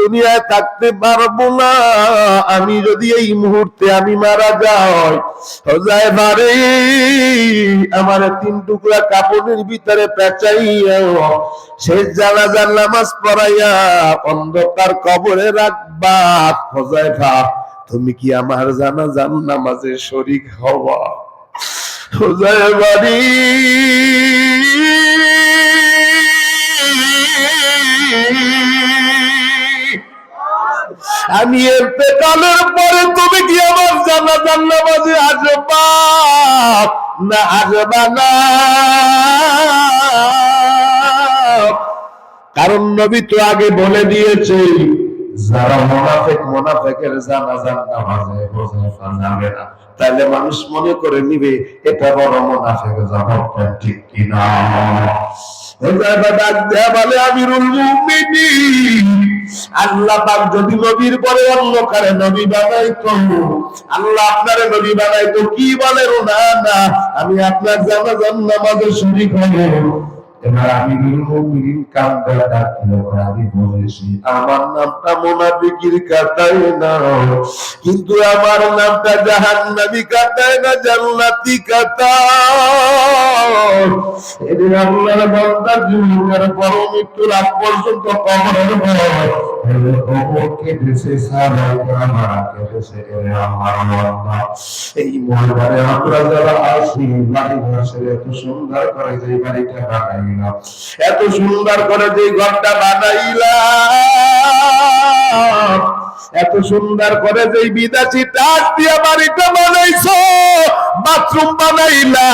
দুনিয়ায় থাকতে পারব না। আমি যদি এই মুহূর্তে আমি মারা যাই হোজায় বারে আমার তিন টুকরা কাপড়ের ভিতরে পেঁচাইয়া শেষ জানাজার নামাজ পড়াইয়া অন্ধকার কবরে রাখবা। হোজায় ভা তুমি কি আমার জানাজান নামাজে শরিক হওয়া? হোজায় বাড়ি আমি এর এতেকালের পরে তুমি কি আমার জানা জান্না বাজে আসবা না আসবা না। কারণ নবী তো আগে বলে দিয়েছে, যারা মোনাফেক, মোনাফেকের জানা জানা বাজে হুযায়ফা যাবে না। তাহলে মানুষ মনে করে নিবে, এটা বড় মোনাফেক, জবাবটা ঠিক কিনা? আল্লাহ যদি নবীর পরে নবী বানাইতো, আল্লাহ আপনারে নবী বানাইতো, কি না না, আমি আপনার জানাজান নামাজে শরীক আমার নামটা মোনাফিকির কাটায় না কিন্তু আমার নামটা জাহান্নামী কাটায় না জান্নাতি কাটায় আল্লাহর বান্দা জীবনের পর পর্যন্ত কবরের ভয় এই আমরা যারা আসি বাড়ি এত সুন্দর করে যে বাড়িটা বানাইলাম এত সুন্দর করে যে ঘরটা বানাইলাম এত সুন্দর করে যে বিদেশি টাক দিয়ে বাড়িটা বানাইছো, বাথরুম বানাইলা,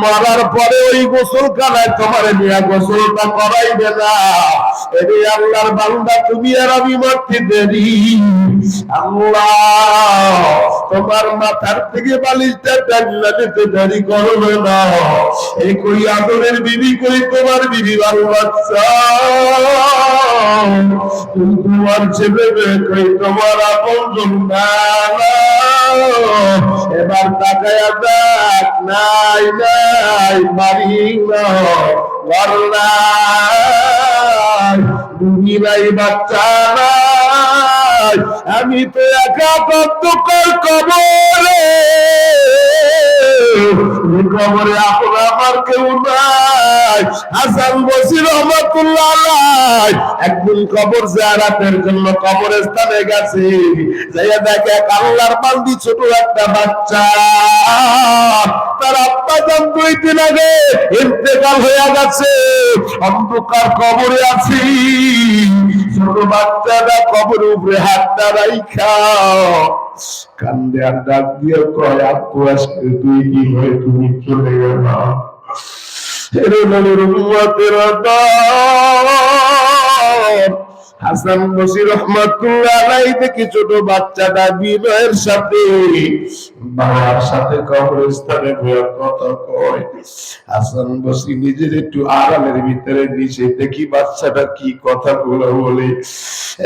মরার পরে ওই গোসল খানায় তোমার নিয়ে গোসলটা করাইবে না। এরে আল্লাহর বান্দা, তুমি আর আমি মরতে দেরি। আল্লাহ, তোমার মাথার থেকে বালিশটা টাঙ্গলা দিতে দেরি করবে না। এই কই আদরের বিবি কই তোমার বিবি বাচ্চা? তোমার ছেলে তোমার আপন এবার তাকায়া দেখ, নাই নাই, বাড়ি নাই। নাই, বাচ্চা নাই। আমি তো একা কর কবরে। কবরে আপন আমার কেউ নাই। একদিন কবর জন্য গেছে। যাইয়া দেখে ছোট একটা বাচ্চা। তার আব্বা দুই দিন আগে ইন্তেকাল গেছে। অন্ধকার কবরে আছি। ছোট বাচ্চাটা কবর উপরে হাতটা রাইখা। কান্দে আর ডাক দিয়ে কয় আপু আজকে তুই কি হয়ে তুমি চলে গেল। হাসান বসির রহমাতুল্লাহ দেখি ছোট বাচ্চাটা বিনয়ের সাথে। সাথে কবরস্থানে কয়। হাসান বসি নিজের একটু আড়ালের ভিতরে নিচে দেখি বাচ্চাটা কি কথাগুলো বলে।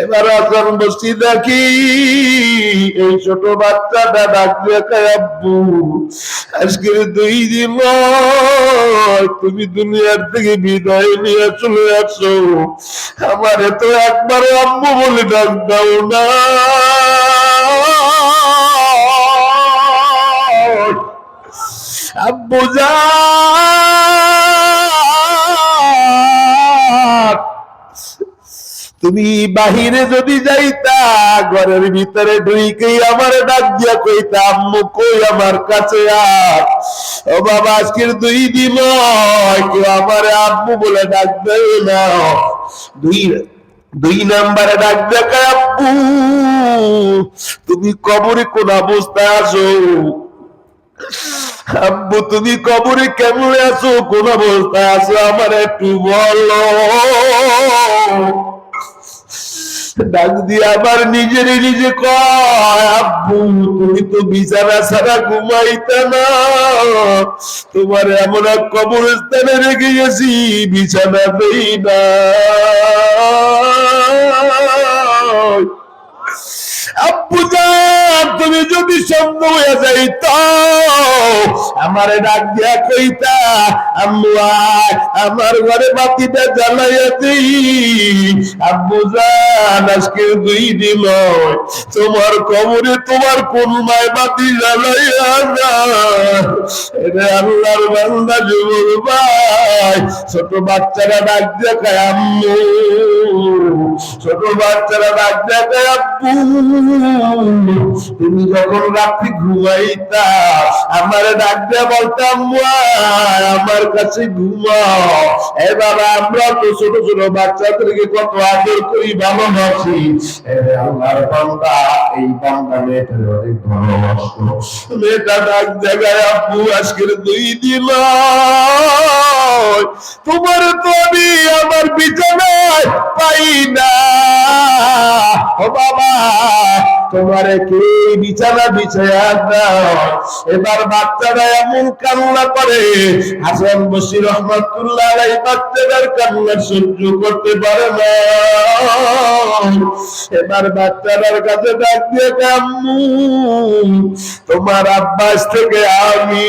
এবার হাসান বসি দেখি এই ছোট বাচ্চাটা আব্বু, আজকের দুই দিন তুমি দুনিয়ার থেকে বিদায় নিয়ে চলে আসো। আমার তো একবার আম্মু বলে ডাক দাও না। তুমি বাহিরে যদি যাইতা, ঘরের ভিতরে ঢুইকেই আমার ডাক দিয়া কইতা, আম্মু কই আমার কাছে আয় ও বাবা, আজকের দুই দিন কেউ আমার আম্মু বলে ডাক দেয় না। দুই দুই নাম্বারে ডাক দেখা আব্বু, তুমি কবরে কোন অবস্থায় আছো? আব্বু, তুমি কবরে কেমন আছো? কোন অবস্থায় আছো আমার একটু বলো। ডাক দিয়ে আবার নিজেরই নিজে আব্বু, তুমি তো বিছানা ছাড়া ঘুমাইতে না। তোমার এমন এক কবরস্থানে রেখে গেছি, বিছানা দেই না। আব্বু তুমি যদি সন্ধ্যা হয়ে যাইত আমারে ডাক দিয়া কইতা, আম্মু আমার ঘরে বাতিটা জ্বালাইয়া দিই। আব্বু জান, আজকে দুই দিন তোমার কবরে তোমার কোন মায় বাতি জ্বালাইয়া না এটা আল্লাহর বান্দা যুবক ভাই, ছোট বাচ্চারা ডাক দিয়ে আম্মু। ছোট বাচ্চারা ডাক তুমি যখন রাত্রি ঘুমাইতা, আমার ডাক বলতাম আমার কাছে ঘুমাও। এবার আমরা তো ছোট ছোট বাচ্চাদেরকে কত আদর করি, ভালোবাসি। এই মেয়েটার অনেক মেয়েটা ডাক আপু আজকের দুই দিন তোমার তো আমি আমার বিছানায় পাই না ও বাবা, তোমারে কে বিছানা বিছায়া দাও এবার বাচ্চারা এমন কান্না করে। হাসান বসির রহমতুল্লাহ আলাই বাচ্চাদের কান্না সহ্য করতে পারে না। এবার বাচ্চাদের কাছে ডাক দিয়ে আম্মু তোমার আব্বাস থেকে আমি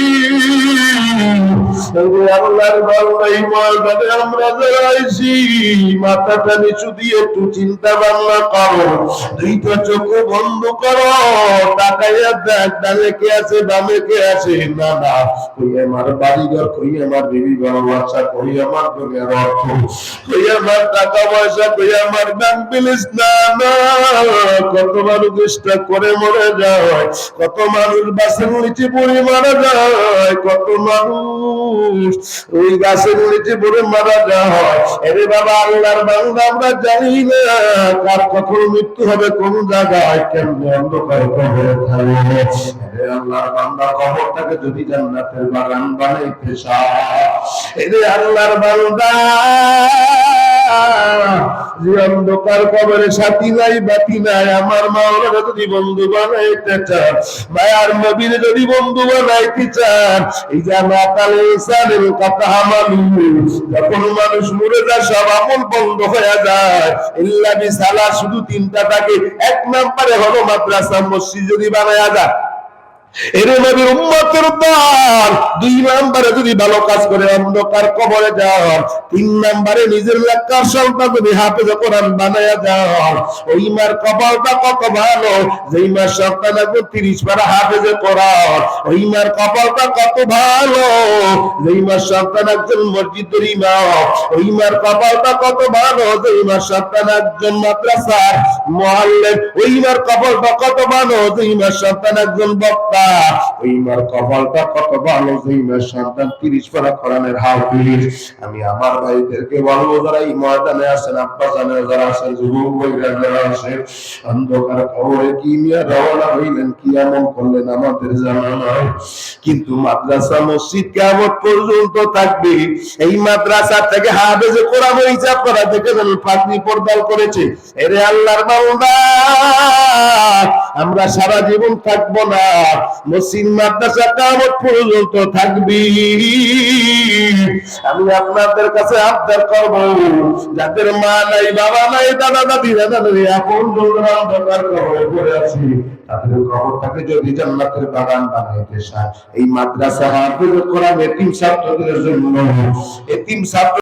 চিন্তা ভাবনা করো। বন্ধ আমার বাড়িঘর কই আমার বিবি বাচ্চা কই আমার দুনিয়ার অর্থ, কই আমার টাকা পয়সা, কই আমার ব্যাংক ব্যালেন্স না না, কত মানুষ চেষ্টা করে মরে যায়, কত মানুষ বাসের নিচে পড়ে মারা যায়, কত মানুষ ওই গাছের নিচে পড়ে মারা যায়। এরে বাবা, আল্লাহর বান্দা আমরা জানি না কার কখন মৃত্যু হবে, কোন জায়গায় কেমন অন্ধকার কবরে থাকবে এরে আল্লাহর বান্দা, কবরটাকে যদি জান্নাতের বাগান বানাইতে চায় এরে আল্লাহর বান্দা। যে অন্ধকার কবরে সাথী নাই নাই, আমার যদি বন্ধু বানাইতে চান যদি বন্ধু বানাইতে চান, এই যে মাতাল ইনসানের কথা যখন মানুষ মরে যায়, সব আমল বন্ধ হয়ে যায়। ইল্লা বিসালা, শুধু তিনটা থাকে। এক নম্বরে হলো মাদ্রাসা, মসজিদ যদি বানায়া যায় এরে নবীর উম্মতের দুই নম্বরে যদি ভালো কাজ করে, অন্ধকার কবরে তিন নম্বরে নিজের লেখার যদি কোরআন ওই মার কপালটা কত ভালো, যেই মার সন্তান একজন তিরিশ পারা কোরআন। ওই মার কপালটা কত ভালো, যেই মার সন্তান একজন মসজিদের ইমাম। ওই মার কপালটা কত ভালো, যেই মার সন্তান একজন মাদ্রাসার ওই মার কপালটা কত ভালো মার সন্তান একজন বক্তা। ওই কপালটা কত ভালো, যেই সন্তান তিরিশ পারা কোরআনের আমি আমার ভাইদেরকে বলব, যারা আব্বা জানে যারা যুবক যারা অন্ধকার কবরে কি মিয়া রওনা হইলেন, কি এমন করলেন আমাদের জানা নয় কিন্তু মাদ্রাসা মসজিদ কেমন পর্যন্ত থাকবে? এই মাদ্রাসা থেকে হাফেজে কোরআন করা থেকে যেন পাগড়ি পর্দাল করেছে। এরে আল্লাহর আমরা সারা জীবন থাকব না। মাদ্রাসা কেমন পর্যন্ত থাকবি। আমি আপনাদের কাছে আবদার করব, যাদের মা নাই, বাবা নাই, দাদা দাদি দাদা দাদি এখন পড়ে আছি, তাদের কবরটাকে যদি জান্নাতের বাগান বানাইতে চায়। এই মাদ্রাসা হাফেজ কোরআন এতিম ছাত্রদের জন্য, এতিম ছাত্র